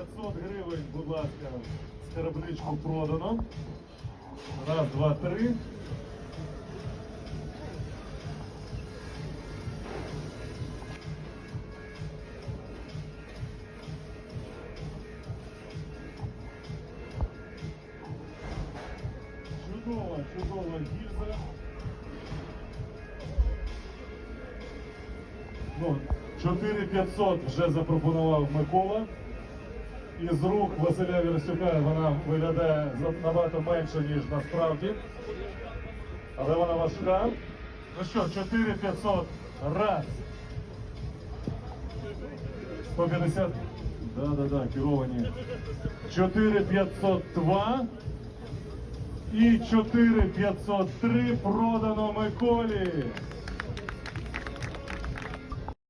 гривень, будь ласка, скарбничку продано. Раз, два, три. Чудова, чудова гільза. Ну, 4500 вже запропонував Микола. Із рук Василя Вірсюка вона виглядає набагато менше, ніж насправді. Але вона важка. Ну що, 4500 раз. 150. Да-да-да, керовані. 4502 і 4503 продано Миколі.